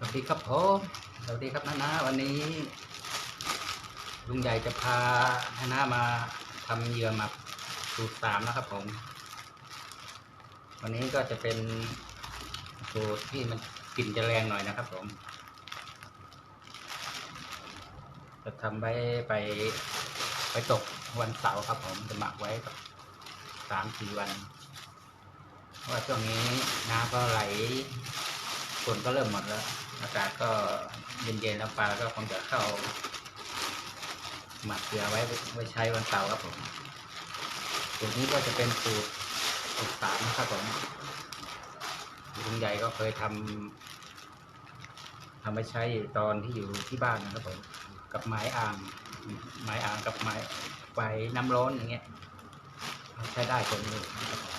สวัสดีครับผมสวัสดีครับนานาวันนี้ ลุงใหญ่จะพานานามาทำเหยื่อหมักสูตรสามนะครับผม วันนี้ก็จะเป็นสูตรที่มันกลิ่นจะแรงหน่อยนะครับผม จะทำไว้ไปไปตกวันเสาร์ครับผมจะหมักไว้สามสี่วันเพราะว่าช่วงนี้น้ำก็ไหลฝนก็เริ่มหมดแล้ว อากาศก็เย็นๆแล้วปลาก็คงจะเข้า หมักเกลือไว้ไว้ใช้วันเสาร์ครับผมสูตรนี้ก็จะเป็นสูตรสูตรสามนะครับผมลุงใหญ่ก็เคยทำทำไปใช้ตอนที่อยู่ที่บ้านนะครับผมกับไม้อ่าง ไม้อ่างกับไม้ไฟน้ำร้อนอย่างเงี้ยใช้ได้ผลเลยนะครับผม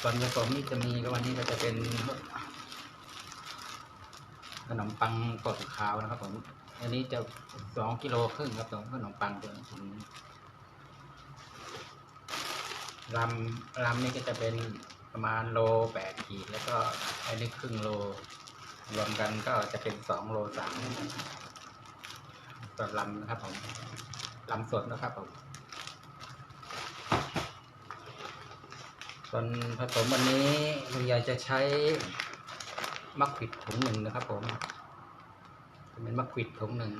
ส่วนผสมนี่จะมีก็วันนี้ก็จะเป็น ขนมปังกดขาวนะครับผมอันนี้จะสองกิโลครึ่งครับสองขนมปังตัวนี้ลำลำนี่ก็จะเป็นประมาณโลแปดขีดแล้วก็อันนี้ครึ่งโล รวมกันก็จะเป็นสองโลสามส่วลำนะครับผมลำสดนะครับผมส่วนผสมวันนี้ลุงใหญ่จะใช้ มะขวิดถุงหนึ่งนะครับผมจะเป็นมะขวิดถุงหนึ่ง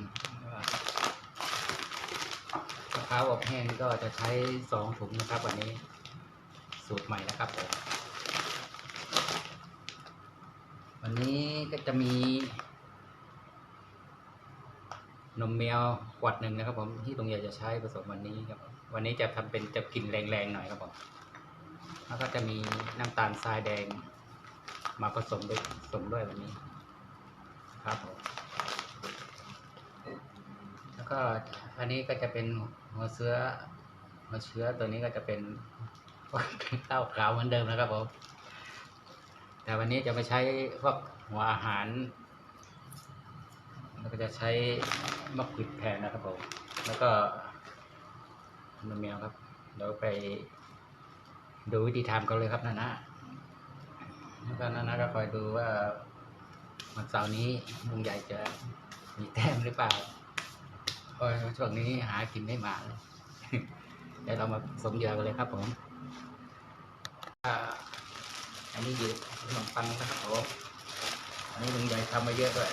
มะพร้าวอบแห้งก็จะใช้สองถุงนะครับวันนี้สูตรใหม่นะครับผมวันนี้ก็จะมี นมแมวขวดหนึ่งนะครับ ผมที่ตรงใหญ่จะใช้ผสมวันนี้ครับ วันนี้จะทำเป็นจะกลิ่นแรงๆหน่อยครับผมแล้วก็จะมีน้ำตาลทรายแดง มาผสมด้วยผสมด้วยวันนี้ครับผมแล้วก็อันนี้ก็จะเป็นหัวเชื้อหัวเชื้อตัวนี้ก็จะเป็นเต้าขาวเหมือนเดิมนะครับผมแต่วันนี้จะไม่ใช้พวกหัวอาหารแล้วก็จะใช้มะกรูดแผ่นนะครับผมแล้วก็นมแมวครับเดี๋ยวไปดูวิธีทำกันเลยครับนานะ แล้วก็นานก็คอยดูว่าวันเสาร์นี้ลุงใหญ่จะมีแต้มหรือเปล่าเพราะช่วงนี้หากินไม่มาเลยเดี๋ยวเรามาสมเยื่อกันเลยครับผมอันนี้อยู่ขนมปังนะครับผมอันนี้ลุงใหญ่ทำมาเยอะด้วย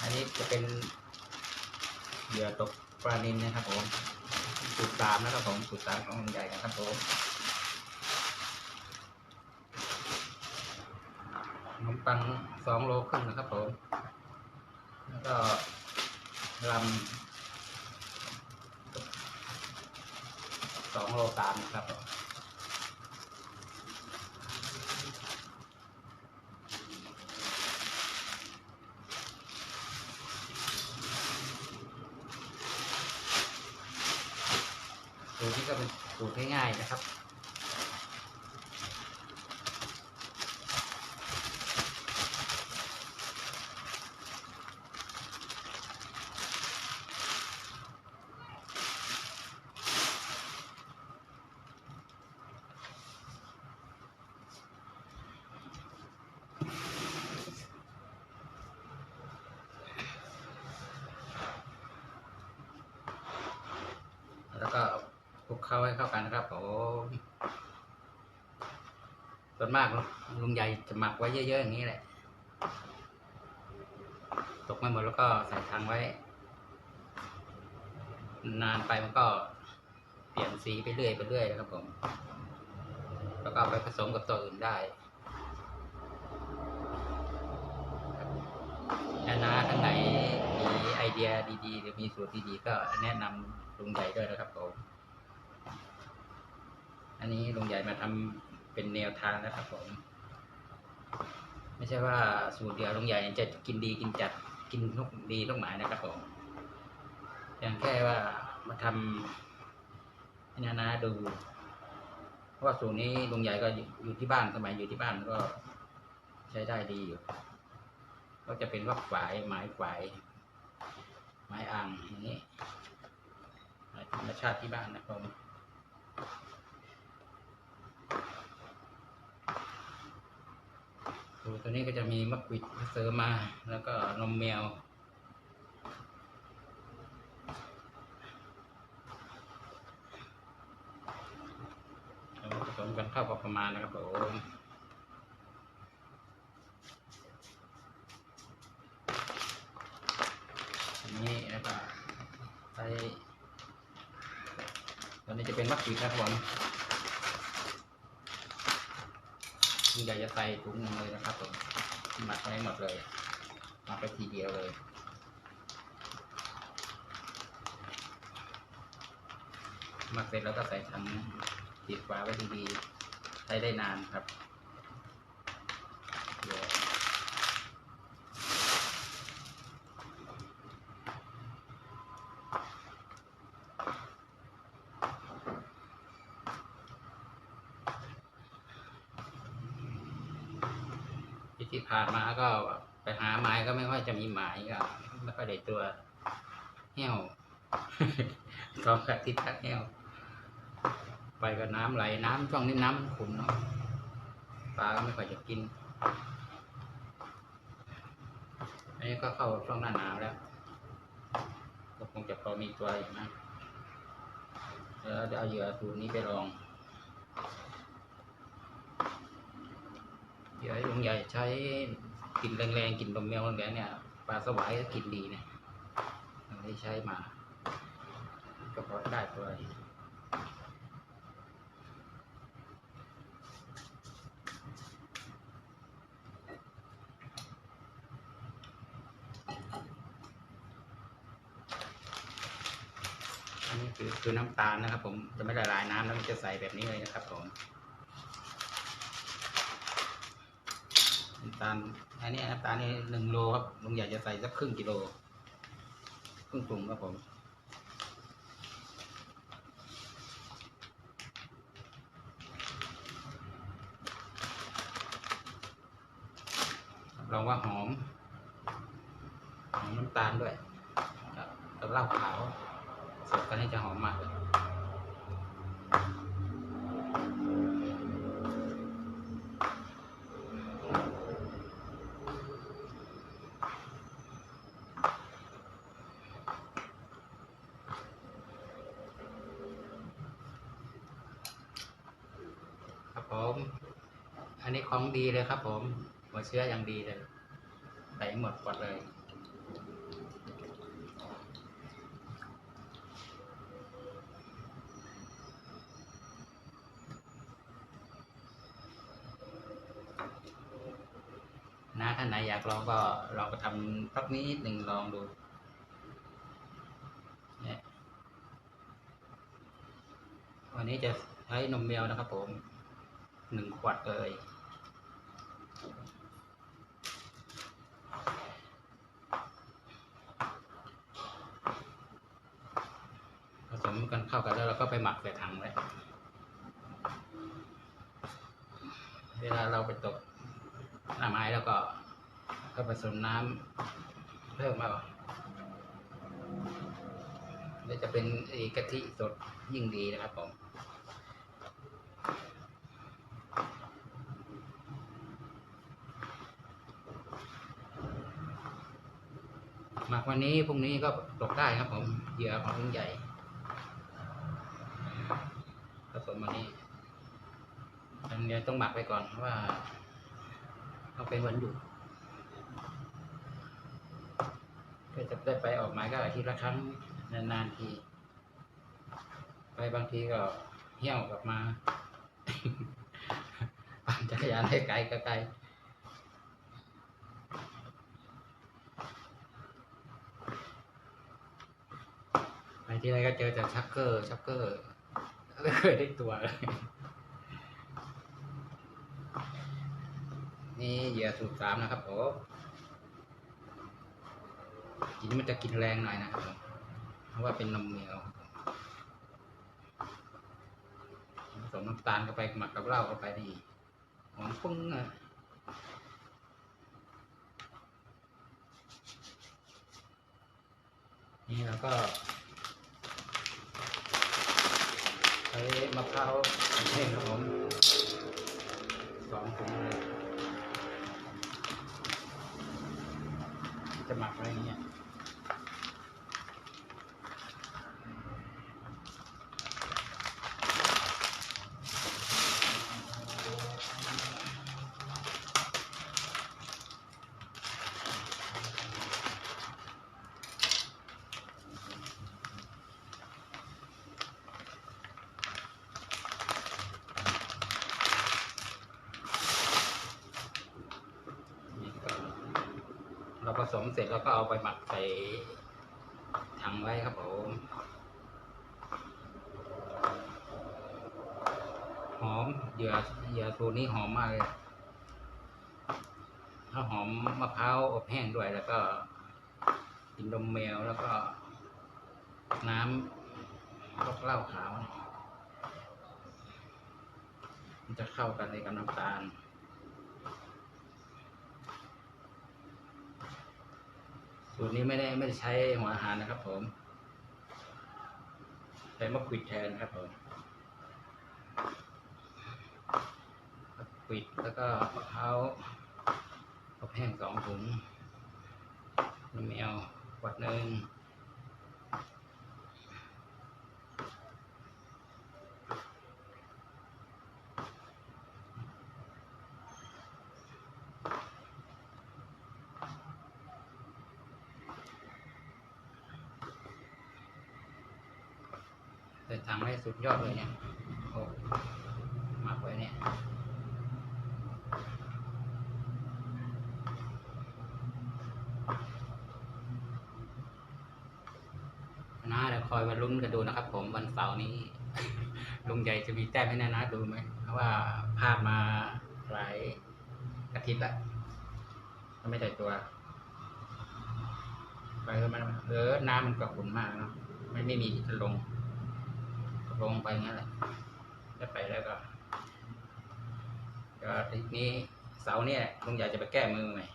อันนี้จะเป็นเหยื่อตกปลานินนะครับผมสูตรสามนะครับผมสูตรสามของลุงใหญ่นะครับผม นมปังสองโลครึ่งนะครับผม แล้วก็ลำสองโลสามนะครับผมสูตรนี้ก็เป็นสูตรง่ายๆนะครับ แล้วก็ คลุกเข้าให้เข้ากันนะครับผมส่วนมากลุงใหญ่จะหมักไว้เยอะๆอย่างนี้แหละ ตกไม่หมดแล้วก็ใส่ถังไว้ นานไปมันก็เปลี่ยนสีไปเรื่อยไปเรื่อยนะครับผม แล้วก็ไปผสมกับตัวอื่นได้นานาท่านไหนมีไอเดียดีๆ หรือมีสูตรดีๆ ก็แนะนำลุงใหญ่ด้วยนะครับผม อันนี้ลุงใหญ่มาทำเป็นแนวทางนะครับผม ไม่ใช่ว่าสูตรเดียวลุงใหญ่จะกินดีกินจัดกินทุกดีทุกหมายนะครับผมอย่างแค่ว่ามาทำให้นานาดู เพราะว่าสูตรนี้ลุงใหญ่ก็อยู่ที่บ้านสมัยอยู่ที่บ้านก็ใช้ได้ดีอยู่ก็จะเป็นว่าฝายไม้ฝายไม้อ่างอย่างนี้ธรรมชาติที่บ้านนะครับผม สูตัวนี้ก็จะมีมะกรูดเสริมมา แล้วก็นมแมว ผสมกันเข้าพอประมาณนะครับผมอันนี้แล้วก็ใส่ตัวนี้จะเป็นมะกรูดครับผม คุณอยากจะใส่ถุงหนึงเลยนะครับผมหมักไว้หมดเลยหมักไปทีเดียวเลย หมักเสร็จแล้วก็ใส่ถังปิดฝาไว้ดีๆใช้ได้นานครับ ที่ผ่านมาก็ไปหาไม้ก็ไม่ค่อยจะมีหมายก็ไม่ค่อยได้ตัวเหี้ยวสองอาทิตย์ทักเหี้ยวไปก็น้ำไหลน้ำช่วงนี้น้ำมันขุ่นเนาะปลาก็ไม่ค่อยจะกิน อันนี้ก็เข้าช่วงหน้าหนาวแล้วก็คงจะพอมีตัวอยู่นะแล้วจะเอาเหยื่อตัวนี้ไปลอง เหยื่อให้ลุงใหญ่ใช้กลิ่นแรงๆกลิ่นนมแมวแรงๆเนี่ยปลาสวายก็กลิ่นดีเนี่ยได้ใช้มา ก็พอได้ตัวอยู่อันนี้คือคือน้ำตาลนะครับ ผมจะไม่ละลายน้ำแล้วมันจะใส่แบบนี้เลยนะครับผมำตาลอันนี้น้ำตาลนี่หนึ่งโลครับลุงอยากจะใส่สักครึ่งกิโลครึ่งถุงครับผมลองว่าหอม นนี้ของดีเลยครับผมหัวเชื้ออย่างดีเลยใส่หมดหมดเลย นะท่านไหนอยากลองก็ลองไปทำสักนิดหนึ่งลองดูวันนี้จะใช้นมแมวนะครับผมหนึ่งขวดเลยผสมกันเข้ากันแล้วเราก็ไป หมักใส่ถังไว้ เวลาเราไปตกหน้าไม้แล้วก็ ก็ผสมน้ำเพิ่มมาแล้วจะเป็นไอ้กะทิสดยิ่งดีนะครับผมหมักวันนี้พรุ่งนี้ก็ตกได้ครับผมเหยื่อของลุงใหญ่ ผสมวันนี้อั นเดียต้องหมักไปก่อนเพราะว่าเอาเป็นวันหยุดก็จะได้ไปออกหมายก็อาทิตย์ละครั้งนานๆที ไปบางทีก็เหี่ยวกลับมาปั่นจักรยานให้ไกลก็ไกลไปที่ไรก็เจอแต่ชักเกอร์ชักเกอร์ไม่เคยได้ตัวเลย นี่เหยื่อสูตรสามนะครับผมกินมันจะกินแรงหน่อยนะครับเพราะว่าเป็นนมเหนียวผสมน้ำตาลเข้าไปหมักกับเหล้าเข้าไปดีหอมฟุ้งอะนี่เราก็ใช้มะพร้าวแห้งครับผมสองถุง จะหมักอะไรเงี้ย สมเสร็จแล้วก็เอาไปหมักใส่ถังไว้ครับผมหอมเหยื่อเหยื่อตัวนี้หอมมากเลยถ้าหอมมะพร้าวอบแห้งด้วยแล้วก็กินนมแมวแล้วก็ น้ำลอกเหล้าขาว มันจะเข้ากันในกับน้ำตาล สูตรนี้ไม่ได้ไม่ได้ใช้หัวอาหารนะครับ ผมใช้มะขวิดแทนครับผมมะขวิดแล้วก็มะพร้าวอบแห้งสองถุงน้ำแมวขวดหนึ่ง ใส่ถังให้สุดยอดเลยเนี่ยโอ้หมักไว้เนี่ยนะเดี๋ยวคอยมาลุ้นกันดูนะครับ ผมวันเสาร์นี้ลุงใหญ่จะมีแต้มให้นานะดูไหมเพราะว่าพลาดมาหลายอาทิตย์ละก็ไม่ได้ตัวไปแล้วมันเออน้ำมันก็ขุ่นมากเนาะไม่ไม่มีที่จะลง ลงไปงั้นแหละแล้วไปแล้วก็ก็ทีนี้เสาเนี่ยลุงใหญ่จะไปแก้มือใหม่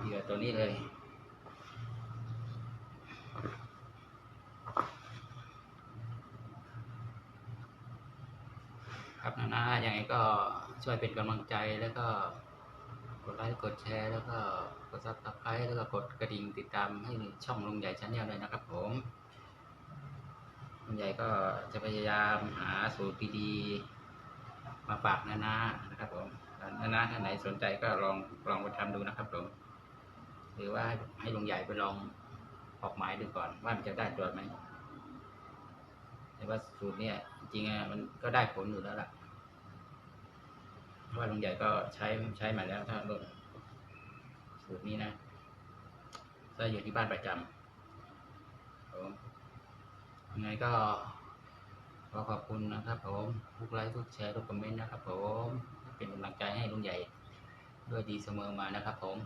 เหยื่อตัวนี้เลยครับนะนะยังไงก็ช่วยเป็นกำลังใจแล้วก็กดไลค์กดแชร์แล้วก็กดซับสไครต์แล้วก็กดกระดิ่งติดตามให้ช่องลุงใหญ่ชาแนลเลยนะครับผม ลุงใหญ่ก็จะพยายามหาสูตรดีๆมาฝากนานานะครับผมนานาท่านไหนสนใจก็ลองลองไปทำดูนะครับผมหรือว่าให้ลุงใหญ่ไปลองออกหมายดูก่อนว่ามันจะได้ตัวไหมแต่ว่าสูตรเนี้ยจริงๆมันก็ได้ผลอยู่แล้วล่ะเพราะว่าลุงใหญ่ก็ใช้ใช้มาแล้วถ้ารถสูตรนี้นะก็อยู่ที่บ้านประจำผม ยังไงก็ขอขอบคุณนะครับผมทุกไลค์ทุกแชร์ทุกคอมเมนต์นะครับผมเป็นกำลังใจให้ลุงใหญ่ด้วยดีเสมอมานะครับผม